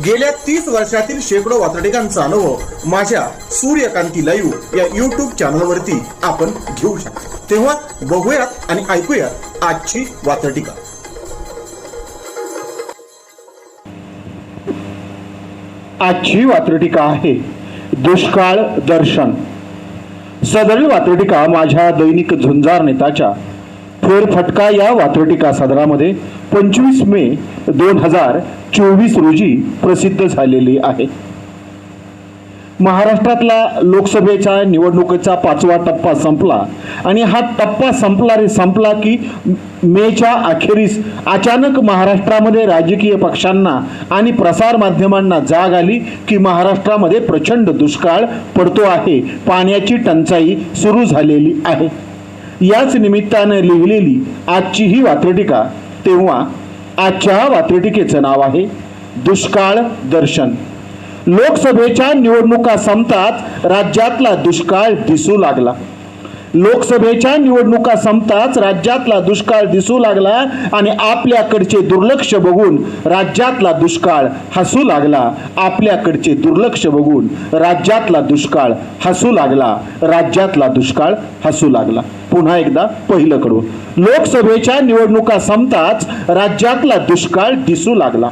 गेल्या तीस वर्षातील शेकडो वातडिकांचा अनुभव माझ्या सूर्यकांती लाईव्ह या युट्यूब चॅनलवरती आपण घेऊ शकतो. तेव्हा बघूयात आणि ऐकूयात आजची वातडिका आजची वात्रटिका आहे दुष्काळ दर्शन. सदरील वात्रटिका माझ्या दैनिक झुंजार नेताच्या फेरफटका या वात्रटिका सदरामध्ये पंचवीस मे दोन हजार चोवीस रोजी प्रसिद्ध झालेली आहे. महाराष्ट्रातला लोकसभेच्या निवडणुकीचा पाचवा टप्पा संपला आणि हा टप्पा संपला रे संपला की मेच्या अखेरीस अचानक महाराष्ट्रामध्ये राजकीय पक्षांना आणि प्रसार माध्यमांना जाग आली की महाराष्ट्रामध्ये प्रचंड दुष्काळ पडतो आहे. पाण्याची टंचाई सुरू झालेली आहे. याच निमित्तानं लिहिलेली आजची ही वात्रटिका तेव्हा आजच्या वात्रटिकेचं नाव आहे दुष्काळ दर्शन. लोकसभेच्या निवडणुका संपताच राज्यातला दुष्काळ दिसू लागला. लोकसभेच्या निवडणुका संपताच राज्यातला दुष्काळ दिसू लागला आणि आपल्याकडचे दुर्लक्ष बघून राज्यातला दुष्काळ हसू लागला. आपल्याकडचे दुर्लक्ष बघून राज्यातला दुष्काळ हसू लागला. राज्यातला दुष्काळ हसू लागला. पुन्हा एकदा पहिलं कडून लोकसभेच्या निवडणुका संपताच राज्यातला दुष्काळ दिसू लागला.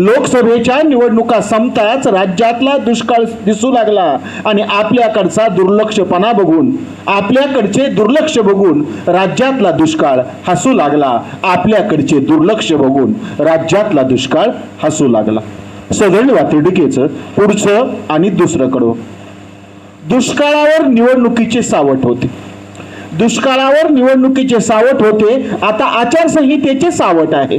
लोकसभेच्या निवडणुका संपताच राज्यातला दुष्काळ दिसू लागला आणि आपल्याकडचा दुर्लक्षपणा बघून आपल्याकडचे दुर्लक्ष बघून राज्यातला दुष्काळ हसू लागला. आपल्याकडचे दुर्लक्ष बघून राज्यातला दुष्काळ हसू लागला. सदळ वातडिकेचं पुढचं आणि दुसरं कडवं दुष्काळावर निवडणुकीचे सावट होते. दुष्काळावर निवडणुकीचे सावट होते. आता आचारसंहितेचे सावट आहे.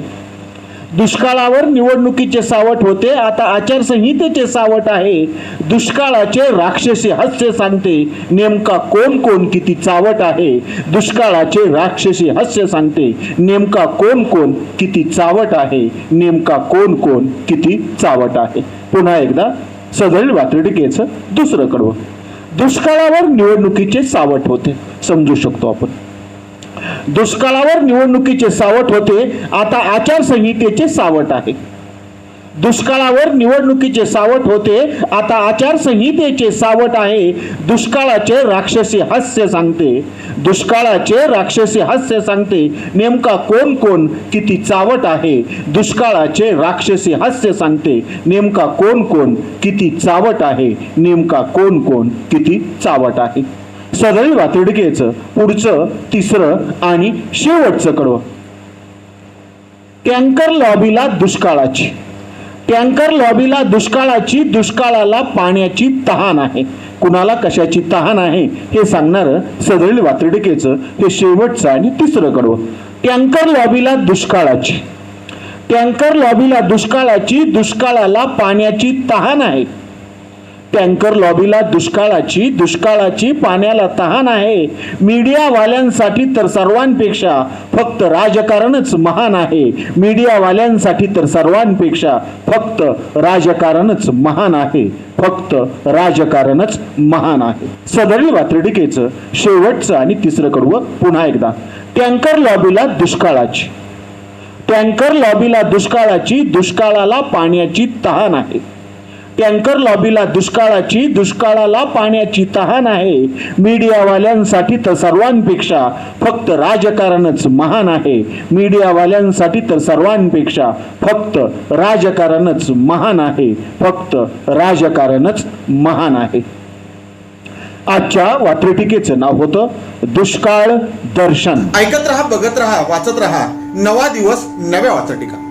दुष्काळावर निवडणुकीचे सावट होते. आता आचारसंहितेचे सावट आहे. दुष्काळाचे राक्षसी हास्य सांगते. नेमका कोण कोण किती चावट आहे? दुष्काळाचे राक्षसी हास्य सांगते. नेमका कोण कोण किती चावट आहे? नेमका कोण कोण किती चावट आहे? पुन्हा एकदा सदरील वात्रटिकेचं दुसरं कडवं. दुष्काळावर निवडणुकीचे सावट होते. समजू शकतो आपण. दुष्काळावर निवडणुकीचे सावट होते आता आचारसंहितेचे सावट आहे. दुष्काळावर निवडणुकीचे सावट होते आता आचारसंहितेचे सावट आहे. दुष्काळाचे राक्षसी हास्य सांगते. दुष्काळाचे राक्षसी हास्य सांगते नेमका कोण कोण किती चावट आहे. दुष्काळाचे राक्षसी हास्य सांगते नेमका कोण कोण किती चावट आहे. नेमका कोण कोण किती चावट आहे. सदैव तिडकेचं पुढचं तिसरं आणि शेवटचं कडवं. टँकर लॉबीला दुष्काळाची. टँकर लॉबीला दुष्काळाची दुष्काळाला पाण्याची तहान आहे. कुणाला कशाची तहान आहे हे सांगणारं सदरील वातडिकेचं हे शेवटचं आणि तिसरं कडवं. टँकर लॉबीला दुष्काळाची. टँकर लॉबीला दुष्काळाची दुष्काळाला पाण्याची तहान आहे. टँकर लॉबीला दुष्काळाची दुष्काळाची पाण्याला तहान आहे. मीडियावाल्यांसाठी तर सर्वांपेक्षा फक्त राजकारणच महान आहे. मीडियावाल्यांसाठी तर सर्वांपेक्षा फक्त राजकारणच महान आहे. फक्त राजकारणच महान आहे. सदरील वात्रटिकेचं शेवटचं आणि तिसरं कडवं पुन्हा एकदा. टँकर लॉबीला दुष्काळाची. टँकर लॉबीला दुष्काळाची दुष्काळाला पाण्याची तहान आहे. टँकर लॉबीला दुष्काळाची दुष्काळाला पाण्याची तहान आहे. मीडियावाल्यांसाठी तर सर्वांपेक्षा फक्त राजकारणच महान आहे. मीडियावाल्यांसाठी तर सर्वांपेक्षा फक्त राजकारणच महान आहे. फक्त राजकारणच महान आहे. आजच्या वात्रटिकेचं नाव होतं दुष्काळ दर्शन. ऐकत रहा बघत रहा वाचत रहा. नवा दिवस नव्या वाचटिका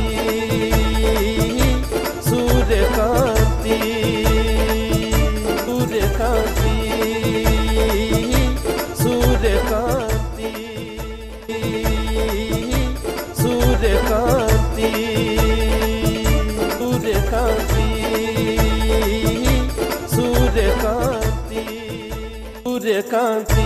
কাঁদি